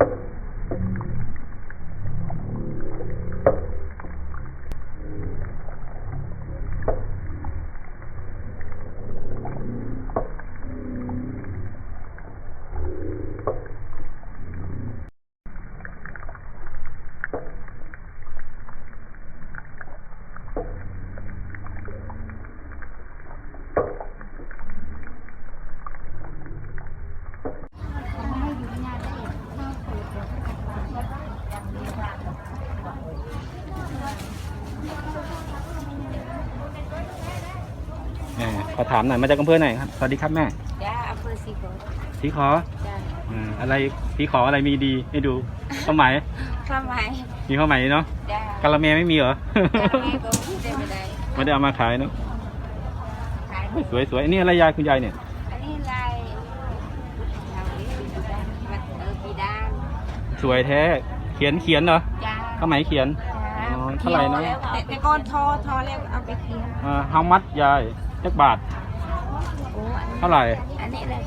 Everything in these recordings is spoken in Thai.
あ。 ขอถามหน่อยมาจากอำเภอไหนครับ สวัสดีครับแม่จ้าอำเภอสีโขสีขอจ้าอ่าอะไรสีขออะไรมีดีให้ดูข้าวไหมข้าวไหมมีข้าวไหมเนาะจ้ากะละเมไม่มีเหรอ จ้าแม่ก็พูดได้ไม่ได้ไม่ได้เอามาขายเนาะขายสวยสวยอันนี้อะไรยายคุณยายเนี่ย อันนี้ลายเราเรียกปีดานมันเออปีดานสวยแท้เขียนเขียนเหรอจ้าข้าวไหมเขียนจ้าอ๋อเท่าไหร่นะ แต่แต่ก่อนทอทอแล้วเอาไปเคียงอ่า how much ยาย จักบาท โอ้อันนี้เท่าไหร่ อันนี้เลย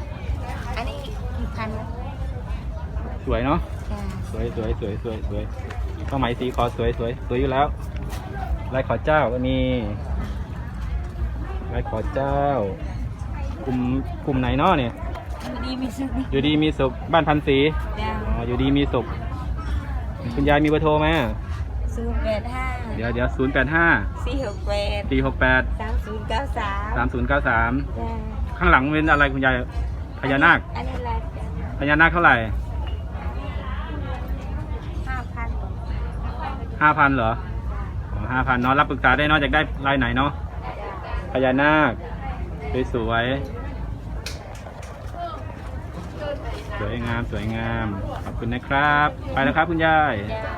อันนี้กี่พันสวยเนาะ จ้าสวยสวยสวยสวยสวยข้าวไหมสีขอสวยสวยสวยอยู่แล้วลายขอเจ้าก็มีลายขอเจ้ากลุ่มกลุ่มไหนเนาะเนี่ยดีมีสุขอยู่ดีมีสุขบ้านพันสีจ้าอ๋ออยู่ดีมีสุข คุณยายมีเบอร์โทรไหม ศูนย์แปดห้าเดี๋ยวเดี๋ยวศูนย์แปดห้าสี่หกแปดสี่หกแปดสามศูนย์เก้าสามสามศูนย์เก้าสามจ้าข้างหลังเป็นอะไรคุณยายพญานาคอันนี้ลายจ้าพญานาคเท่าไหร่ห้าพันห้าพันเหรอห้าพันเนาะรับปรึกษาได้เนาะอยากได้ลายไหนเนาะพญานาคสวยๆสวยงาม สวยงาม ขอบคุณนะครับ ไปแล้วครับคุณยายจ้า